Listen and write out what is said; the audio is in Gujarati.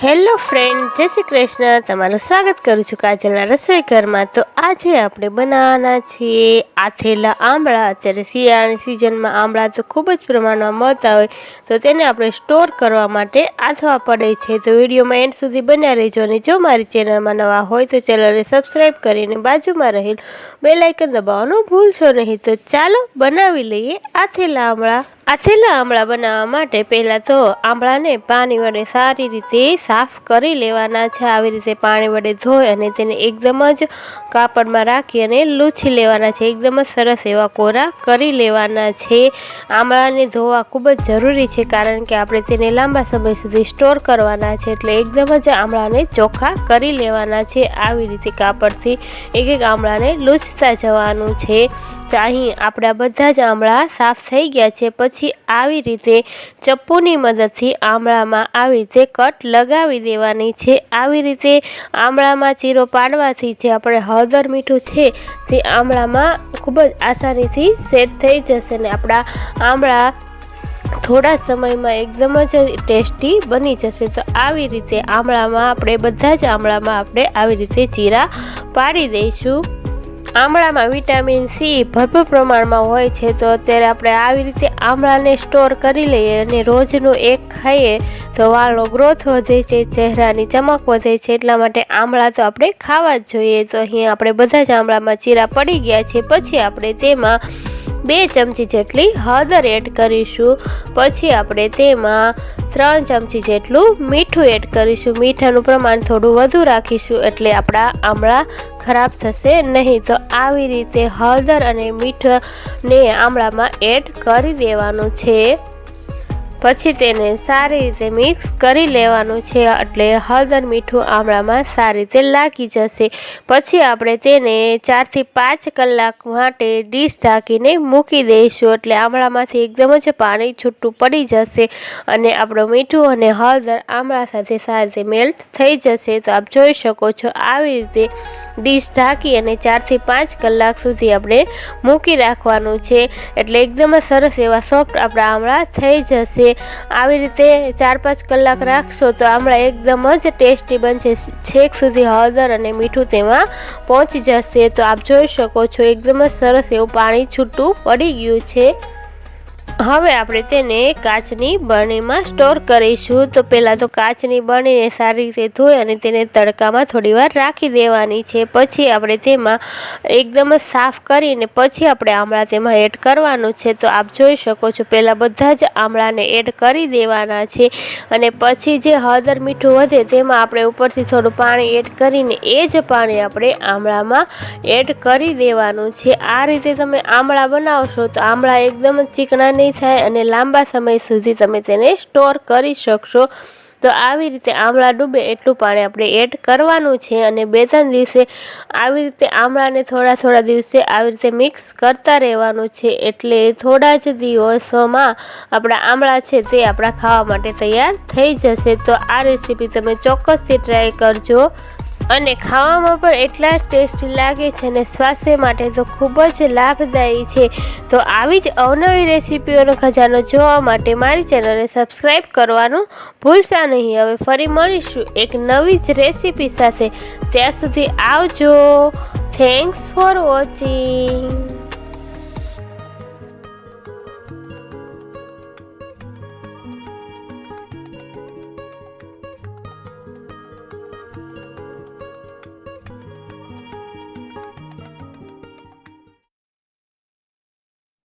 હેલો ફ્રેન્ડ, જય શ્રી કૃષ્ણ. તમારું સ્વાગત કરું છું કાજલના રસોઈ ઘરમાં તો આજે આપણે બનાવવાના છીએ આથેલા આંબળા. અત્યારે શિયાળાની સિઝનમાં આંબળા તો ખૂબ જ પ્રમાણમાં મળતા હોય, તો તેને આપણે સ્ટોર કરવા માટે આથવા પડે છે. તો વિડીયોમાં એન્ડ સુધી બન્યા રહેજો અને જો મારી ચેનલમાં નવા હોય તો ચેનલને સબસ્ક્રાઈબ કરીને બાજુમાં રહેલ બેલાઇકન દબાવવાનું ભૂલશો નહીં. તો ચાલો બનાવી લઈએ આથેલા આંબળા. આથેલા આમળા બનાવવા માટે પહેલાં તો આમળાને પાણી વડે સારી રીતે સાફ કરી લેવાના છે. આવી રીતે પાણી વડે ધોઈ અને તેને એકદમ જ કાપડમાં રાખી અને લૂછી લેવાના છે. એકદમ જ સરસ એવા કોરા કરી લેવાના છે. આમળાને ધોવા ખૂબ જ જરૂરી છે કારણ કે આપણે તેને લાંબા સમય સુધી સ્ટોર કરવાના છે એટલે એકદમ જ આમળાને ચોખ્ખા કરી લેવાના છે. આવી રીતે કાપડથી એક એક આમળાને લૂછતા જવાનું છે. તો અહીં આપણા બધા જ આમળા સાફ થઈ ગયા છે. પછી આવી રીતે ચપ્પુની મદદથી આમળામાં આવી રીતે કટ લગાવી દેવાની છે. આવી રીતે આમળામાં ચીરો પાડવાથી જે આપણે હળદર મીઠું છે તે આમળામાં ખૂબ જ આસાનીથી સેટ થઈ જશે ને આપણા આમળા થોડા સમયમાં એકદમ જ ટેસ્ટી બની જશે. તો આવી રીતે આમળામાં આપણે બધા જ આમળામાં આપણે આવી રીતે ચીરા પાડી દઈશું. આમળામાં વિટામિન સી ભરપૂર પ્રમાણમાં હોય છે, તો અત્યારે આપણે આવી રીતે આમળાને સ્ટોર કરી લઈએ અને રોજનું એક ખાઈએ, તો વાળનો ગ્રોથ વધે છે, ચહેરાની ચમક વધે છે, એટલા માટે આમળા તો આપણે ખાવા જ જોઈએ. તો અહીં આપણે બધા જ આમળામાં ચીરા પડી ગયા છે, પછી આપણે તેમાં બે ચમચી જેટલી હળદર એડ કરીશું. પછી આપણે તેમાં ત્રણ ચમચી જેટલું મીઠું એડ કરીશું. મીઠાનું પ્રમાણ થોડું વધુ રાખીશું એટલે આપણા આમળા ખરાબ થશે નહીં. તો આવી રીતે હળદર અને મીઠને આમળામાં એડ કરી દેવાનું છે. પછી તેને સારી રીતે મિક્સ કરી લેવાનું છે એટલે હળદર મીઠું આમળામાં સારી રીતે લાગી જશે. પછી આપણે તેને ચારથી પાંચ કલાક માટે ડીશ ઢાંકીને મૂકી દઈશું એટલે આમળામાંથી એકદમ જ પાણી છૂટું પડી જશે અને આપણું મીઠું અને હળદર આમળા સાથે સારી રીતે મેલ્ટ થઈ જશે. તો આપ જોઈ શકો છો આવી રીતે ડીશ ઢાંકી અને ચારથી પાંચ કલાક સુધી આપણે મૂકી રાખવાનું છે. એટલે એકદમ સરસ એવા સોફ્ટ આપણા આમળા થઈ જશે. આવી રીતે ચાર પાંચ કલાક રાખશો તો આમળા એકદમ જ ટેસ્ટી બનશે. છેક સુધી હળદર અને મીઠું તેમાં પહોંચી જશે. તો આપ જોઈ શકો છો એકદમ જ સરસ એવું પાણી છૂટું પડી ગયું છે. હવે આપણે તેને કાચની બરણીમાં સ્ટોર કરીશું. તો પહેલાં તો કાચની બરણીને સારી રીતે ધોઈ અને તેને તડકામાં થોડીવાર રાખી દેવાની છે. પછી આપણે તેમાં એકદમ જ સાફ કરીને પછી આપણે આમળા તેમાં એડ કરવાનું છે. તો આપ જોઈ શકો છો પહેલાં બધા જ આમળાને એડ કરી દેવાના છે. અને પછી જે હળદર મીઠું વધે તેમાં આપણે ઉપરથી થોડું પાણી એડ કરીને એ જ પાણી આપણે આમળામાં એડ કરી દેવાનું છે. આ રીતે તમે આમળા બનાવશો તો આમળા એકદમ જ નહીં થાય અને લાંબા સમય સુધી તમે તેને સ્ટોર કરી શકશો. તો આવી રીતે આમળા ડૂબે એટલું પાણી આપણે એડ કરવાનું છે અને બે ત્રણ દિવસે આવી રીતે આમળાને થોડા થોડા દિવસે આવી રીતે મિક્સ કરતા રહેવાનું છે. એટલે થોડા જ દિવસોમાં આપણા આમળા છે તે આપણા ખાવા માટે તૈયાર થઈ જશે. તો આ રેસીપી તમે ચોક્કસથી ટ્રાય કરજો. અને ખાવામાં પણ એટલા જ ટેસ્ટી લાગે છે અને સ્વાસ્થ્ય માટે તો ખૂબ જ લાભદાયી છે. તો આવી જ અવનવી રેસીપીઓનો ખજાનો જોવા માટે મારી ચેનલને સબસ્ક્રાઈબ કરવાનું ભૂલશા નહીં. હવે ફરી મળીશું એક નવી જ રેસીપી સાથે. ત્યાં સુધી આવજો. Thanks for watching